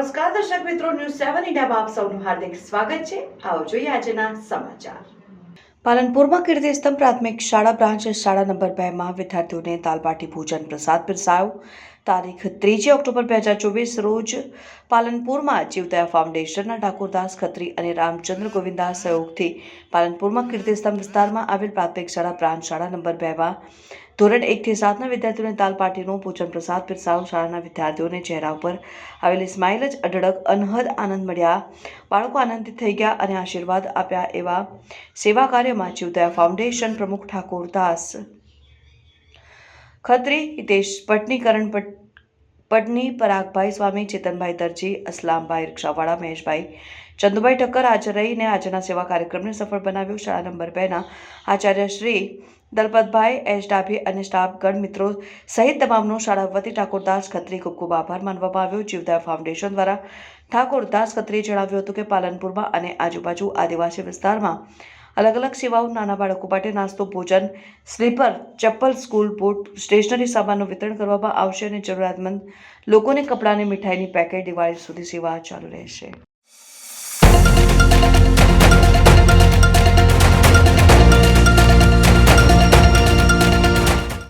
દર્શક મિત્રો ન્યૂઝ સેવન ઇન્ડિયામાં આપ સૌનું હાર્દિક સ્વાગત છે. આવો જોઈએ આજના સમાચાર. પાલનપુરમાં કીર્તિસ્તંભ પ્રાથમિક શાળા બ્રાન્ચ શાળા નંબર બેમાં વિદ્યાર્થીઓને દાલબાટી ભોજન પ્રસાદ પીરસાયો. તારીખ ત્રીજી ઓક્ટોબર બે હજાર ચોવીસ રોજ પાલનપુરમાં જીવદયા ફાઉન્ડેશનના ઠાકોરદાસ ખત્રી અને રામચંદ્ર ગોવિંદાસ સહયોગથી પાલનપુરમાં કીર્તિસ્તંભ વિસ્તારમાં આવેલ પ્રાથમિક શાળા પ્રાંત શાળા નંબર બેમાં ધોરણ એકથી સાતના વિદ્યાર્થીઓને દાલ પાટીનું ભોજન પ્રસાદ પીરસાવ શાળાના વિદ્યાર્થીઓને ચહેરા ઉપર આવેલી સ્માઇલ જ અઢળક અનહદ આનંદ મળ્યા. બાળકો આનંદિત થઈ ગયા અને આશીર્વાદ આપ્યા એવા સેવા કાર્યમાં જીવદયા ફાઉન્ડેશન પ્રમુખ ઠાકોરદાસ ખત્રી, હિતેશ પટની કરણ પટ, પટની પરાગભાઈ સ્વામી, ચેતનભાઈ દરજી, અસલામભાઈ રિક્ષાવાળા, મહેશભાઈ ચંદુભાઈ ઠક્કર હાજર રહીને આજના સેવા કાર્યક્રમને સફળ બનાવ્યો. શાળા નંબર બેના આચાર્ય શ્રી દલપતભાઈ એચ ડાભી અને સ્ટાફગણ મિત્રો સહિત તમામનો શાળા વતી ઠાકોરદાસ ખત્રી ખૂબ ખૂબ આભાર માનવામાં આવ્યો. જીવદયા ફાઉન્ડેશન દ્વારા ઠાકોરદાસ ખત્રીએ જણાવ્યું હતું કે પાલનપુરમાં અને આજુબાજુ આદિવાસી વિસ્તારમાં અલગ અલગ સેવાઓ નાના બાળકો માટે નાસ્તો, ભોજન, સ્લીપર, ચપ્પલ, સ્કૂલ બૂટ, સ્ટેશનરી સામાનનું વિતરણ કરવામાં આવશે અને જરૂરિયાતમંદ લોકોને કપડાં અને મીઠાઈની પેકેટ દિવાળી સુધી સેવા ચાલુ રહેશે.